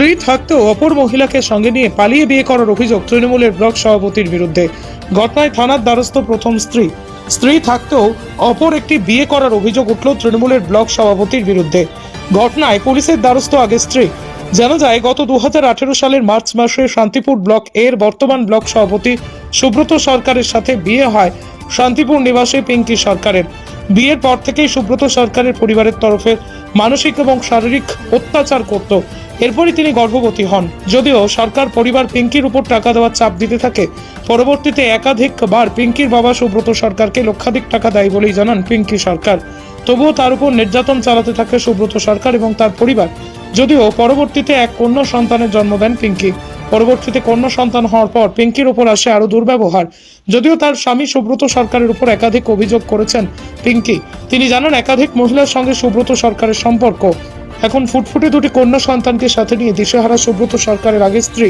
স্ত্রী থাকতেও অপর মহিলাকে সঙ্গে নিয়ে পালিয়ে বিয়ে করার অভিযোগ তৃণমূলের ব্লক সভাপতির বিরুদ্ধে। ঘটনায় থানার দ্বারস্থ প্রথম স্ত্রী। স্ত্রী থাকতেও অপর একটি বিয়ে করার অভিযোগ উঠল তৃণমূলের ব্লক সভাপতির বিরুদ্ধে। ঘটনায় পুলিশের দ্বারস্থ আগে স্ত্রী। জানা যায়, গত দু হাজার আঠারো সালের মার্চ মাসে শান্তিপুর ব্লক এর বর্তমান ব্লক সভাপতি সুব্রত সরকারের সাথে বিয়ে হয় শান্তিপুর নিবাসী পিঙ্কি সরকারের। বিয়ের পর থেকেই সুব্রত সরকারের পরিবারের তরফে মানসিক এবং শারীরিক অত্যাচার করত। এরপরই তিনি গর্ভবতী হন। যদিও সরকার পরিবার পিঙ্কির উপর টাকা দেওয়ার চাপ দিতে থাকে, পরবর্তীতে একাধিকবার পিঙ্কির বাবা সুব্রত সরকারকে লক্ষাধিক টাকা দেয় বলেই জানান পিঙ্কি সরকার। তবুও তার উপর নির্যাতন চালাতে থাকে সুব্রত সরকার এবং তার পরিবার। যদিও পরবর্তীতে এক কন্যা সন্তানের জন্ম দেন পিঙ্কি। পরবর্তীতে কন্যা সন্তান হওয়ার পর পিঙ্কির উপর আসে আরও দুর্ব্যবহার। যদিও তার স্বামী সুব্রত সরকারের উপর একাধিক অভিযোগ করেছেন পিঙ্কি। তিনি জানান, একাধিক মহিলার সঙ্গে সুব্রত সরকারের সম্পর্ক। এখন ফুটফুটে দুটি কন্যা সন্তানকে সাথে নিয়ে দিশেহারা সুব্রত সরকারের আগে স্ত্রী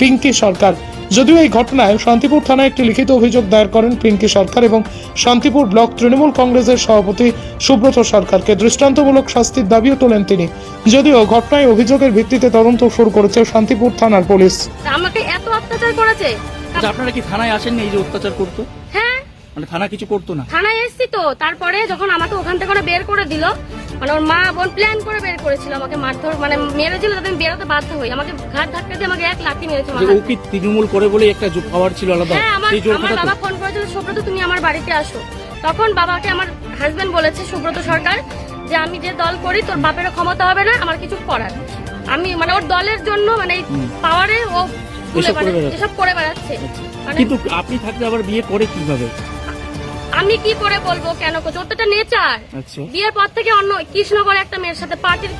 পিঙ্কি সরকার। যদিও এই ঘটনায় শান্তিপুর থানায় একটি লিখিত অভিযোগ দায়ের করেন পিঙ্কি সরকার এবং শান্তিপুর ব্লক তৃণমূল কংগ্রেসের সভাপতি সুব্রত সরকারকে দৃষ্টান্তমূলক শাস্তির দাবিও তোলেন তিনি। যদিও ঘটনায় অভিযোগের ভিত্তিতে তদন্ত শুরু করেছে শান্তিপুর থানার পুলিশ। আমাকে এত অত্যাচার করেছে? আচ্ছা আপনারা কি থানায় আসেননি এই যে অত্যাচার করতো? হ্যাঁ। মানে থানা কিছু করতো না? থানায় এসছি তো তারপরে যখন আমাকে ওখান থেকে বের করে দিল মানে ওর মা বোন প্ল্যান করে বের করেছিল আমাকে মারধর মানে মেরেছিল যাতে আমি বেরোতে বাধ্য হই। আমাকে ঘাট ধাক্কা দিয়ে আমাকে এক লাঠি মেরেছে যে। ও কি তৃণমূল করে বলে একটা পাওয়ার ছিল আলাদা? হ্যাঁ আমার আমার বাবা ফোন করেছিল সুব্রত তুমি আমার বাড়িতে আসো। তখন বাবাকে আমার হাজবেন্ড বলেছে সুব্রত সরকার যে আমি যে দল করি তোর বাপের ক্ষমতা হবে না আমার কিছু করার আমি মানে ওর দলের জন্য মানে এই পাওয়ারে ও এসব করে বেড়াচ্ছে। এসব করে বেড়াচ্ছে। আচ্ছা। মানে কিন্তু আপনি থাকলে আবার বিয়ে করে কীভাবে? আমি কি করে বলব কেন করছে? ওর তো একটা নেচার আচ্ছা। বিয়ের পর থেকে অন্য কৃষ্ণগড়ে একটা মেয়ের সাথে পার্টির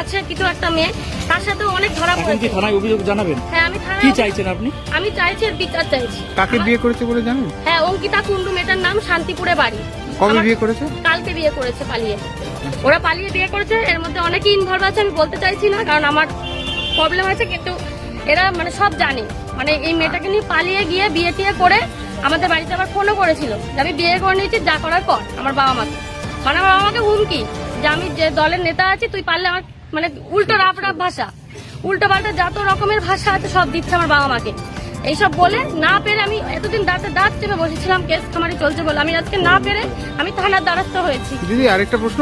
আছে কিছু একটা মেয়ে। তার সাথে অনেক ধরা পড়েছে। থানায় অভিযোগ জানাবেন? হ্যাঁ আমি কি চাইছেন আপনি? আমি চাইছি এর বিচার চাইছি। কাকে বিয়ে করেছে বলে জানেন? হ্যাঁ অঙ্কিতা কুন্ডু মেয়েটার নাম শান্তিপুরে বাড়ি। কবে বিয়ে করেছে? কালকে বিয়ে করেছে পালিয়ে। ওরা পালিয়ে বিয়ে করেছে এর মধ্যে অনেকেই ইনভলভ আছে আমি বলতে চাইছি না কারণ আমার প্রবলেম আছে কিন্তু এরা মানে সব জানে। মানে এই মেয়েটাকে নিয়ে পালিয়ে গিয়ে বিয়ে টিয়ে করে আমাদের বাড়িতে আবার ফোনও করেছিল যে আমি বিয়ে করে নিয়েছি যা করার পর আমার বাবা মাকে মানে আমার বাবা মাকে হুমকি যে আমি যে দলের নেতা আছি তুই পারলে আমার মানে উল্টো রাফ রাফ ভাষা। উল্টো পাল্টা যত রকমের ভাষা আছে সব দিচ্ছে আমার বাবা মাকে। এইসব বলে না পেরে আমি এতদিন দাঁতে দাঁত চেপে বসেছিলাম কেস খামারি চলছে বলে। আমি আজকে না পেরে আমি থানার দ্বারস্থ হয়েছি। দিদি আরেকটা প্রশ্ন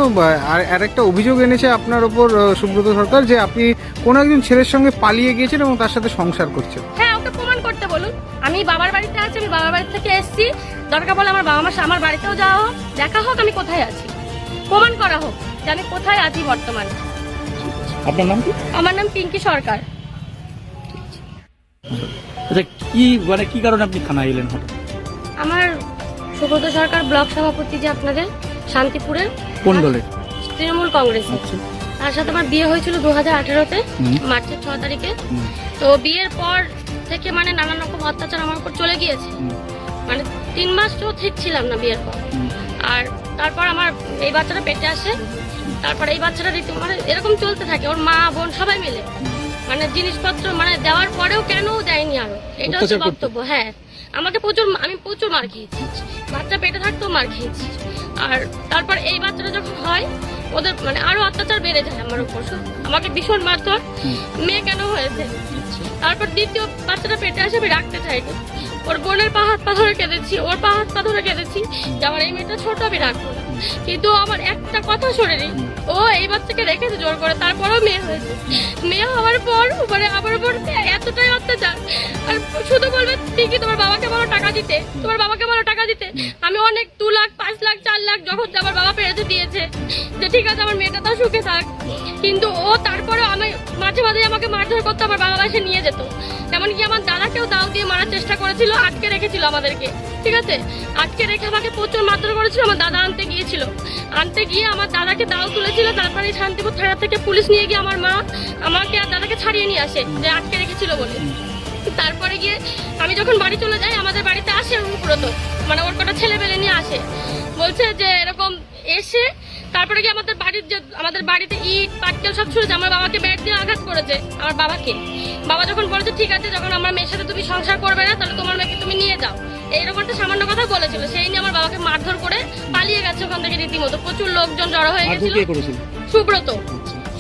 আর আরেকটা অভিযোগ এনেছে আপনার ওপর সুব্রত সরকার যে আপনি কোন একজন ছেলের সঙ্গে পালিয়ে গিয়েছেন এবং তার সাথে সংসার করছেন। বাবার বাড়িতে আছি আমি বাবার বাড়ি থেকে এসেছি। দরকার বলে আমার বাবা মা আমার বাড়িতেও যাওয়া হোক দেখা হোক আমি কোথায় আছি। প্রমাণ করা হোক যে আমি কোথায় আছি বর্তমানে। আপনার নাম কি? আমার নাম পিঙ্কি সরকার। আচ্ছা কি মানে কি কারণে আপনি থানায় এলেন? আমার সুব্রত সরকার ব্লক সভাপতি যে আপনাদের শান্তিপুরের। কোন দলের তৃণমূল কংগ্রেস। আচ্ছা। তার সাথে আমার বিয়ে হয়েছিল দু হাজার আঠেরোতে মার্চের ছ তারিখে। তো বিয়ের পর থেকে মানে নানান রকম অত্যাচার আমার উপর চলে গিয়েছে। মানে তিন মাস তো ঠিক ছিলাম না বিয়ের পর। আর তারপর আমার এই বাচ্চাটা পেটে আসে। তারপর এই বাচ্চাটা রীতি মানে এরকম চলতে থাকে। ওর মা বোন সবাই মিলে। মানে জিনিসপত্র মানে দেওয়ার পরেও কেন দেয়নি আরও? এটা হচ্ছে বক্তব্য হ্যাঁ। আমাকে প্রচুর আমি প্রচুর মার খেয়েছি। বাচ্চা পেটে থাকতেও মার খেয়েছি। আর তারপর এই বাচ্চাটা যখন হয় ওদের মানে আরও অত্যাচার বেড়ে যায় আমার উপর। আমাকে ভীষণ মারধর। মেয়ে কেন হয়েছে? তারপর দ্বিতীয় বাচ্চাটা পেটে আসে আমি রাখতে চাইনি। ওর বোনের পা হাত পা ধরে কেঁদেছি ওর পা হাত পা ধরে কেঁদেছি। যে আমার এই মেয়েটা ছোট আমি রাখব না। কিন্তু আমার একটা কথা শোনেনি। ও এই বাচ্চাকে রেখেছে জোর করে তারপরেও মেয়ে হয়েছে। মেয়ে হওয়ার পর মানে আমার উপর এতটাই অত্যাচার। আর শুধু বলবে ঠিকই তোমার টাকা দিতে, তোমার বাবাকে বলো টাকা দিতে। আমি অনেক দু লাখ, পাঁচ লাখ, চার লাখ যখন আমার বাবা পেরেছে দিয়েছে, যে ঠিক আছে, আমার মেয়েটা তাও সুখে থাক। কিন্তু ও তারপরে আমি মাঝে মাঝে আমাকে মারধর করতো আমার বাবা এসে নিয়ে যেত। এমনকি আমার দাদাকেও দাও দিয়ে মারার চেষ্টা করেছিল, আটকে রেখেছিল আমাদেরকে। ঠিক আছে? আটকে রেখে আমাকে প্রচুর মারধর করেছিল, আমার দাদা আনতে গিয়েছিল। আনতে গিয়ে আমার দাদাকে দাও তুলেছিল, তারপরে শান্তিপুর থানা থেকে পুলিশ নিয়ে গিয়ে আমার মা আমাকে আর দাদাকে ছাড়িয়ে নিয়ে আসে, যে আটকে রেখেছিল বলে। তারপরে গিয়ে আমি যখন বাড়ি চলে যাই আমাদের বাড়িতে আসে উপরত মানে ওর কটা ছেলে পেলে নিয়ে আসে। বলছে যে এরকম এসে তারপরে কি আমাদের বাড়ির যে আমাদের বাড়িতে ইট পাটকেল সব ছুড়েছে। আমার বাবাকে ব্যাট দিয়ে আঘাত করেছে আমার বাবাকে। বাবা যখন বলেছে ঠিক আছে যখন আমার মেয়ের সাথে তুমি সংসার করবে না তাহলে তোমার মেয়েকে তুমি নিয়ে যাও। এইরকম একটা সামান্য কথা বলেছিল। সেই নিয়ে আমার বাবাকে মারধর করে পালিয়ে গেছে ওখান থেকে রীতিমতো। প্রচুর লোকজন জড়ো হয়ে গেছিল। সুব্রত।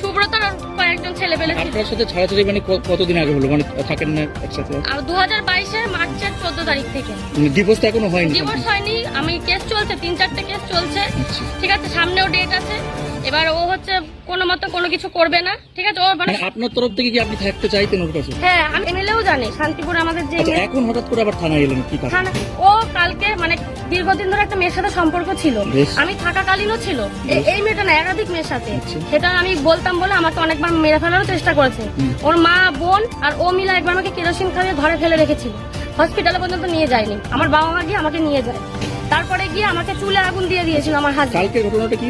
সুব্রত আর কয়েকজন ছেলে। পেলে আপনার সাথে ছাড়াছাড়ি মানে কতদিন আগে হলো? মানে থাকেন না একসাথে? আর দু হাজার বাইশের মার্চের চোদ্দ তারিখ থেকে। ডিভোর্স তো এখনও হয়নি ডিভোর্স হয়নি আমি কেস চলছে তিন চারটে কেস চলছে। আচ্ছা। ঠিক আছে সামনেও ডেট আছে। এবার ও মতো কোনো কিছু করবে না ঠিক আছে? ও মানে মানে আপনার তরফ থেকে কি আপনি থাকতে চাইতেন ওর কাছে? হ্যাঁ আমি এমএলএও জানি শান্তিপুর আমাদের যে আচ্ছা এখন হঠাৎ করে আবার থানায় এলেন কি কারণ? থানা ও কালকে মানে দীর্ঘদিন ধরে একটা মেয়ের সাথে সম্পর্ক ছিল। বেশ। আমি থাকাকালীনও ছিল। এ- এই মেয়েটা না একাধিক মেয়ের সাথে। আচ্ছা। সেটা আমি বলতাম বলে আমাকে অনেকবার মেরে ফেলারও চেষ্টা করেছে। হুম। ওর মা বোন আর ও মিলা একবার আমাকে কেরোসিন খাইয়ে ঘরে ফেলে রেখেছিল। হসপিটালে পর্যন্ত নিয়ে যায়নি। আমার বাবা মা গিয়ে আমাকে নিয়ে যায়। তারপরে গিয়ে আমাকে চুলে আগুন দিয়ে দিয়েছিল আমার হাজবেন্ড। কালকে ঘটনাটা কি?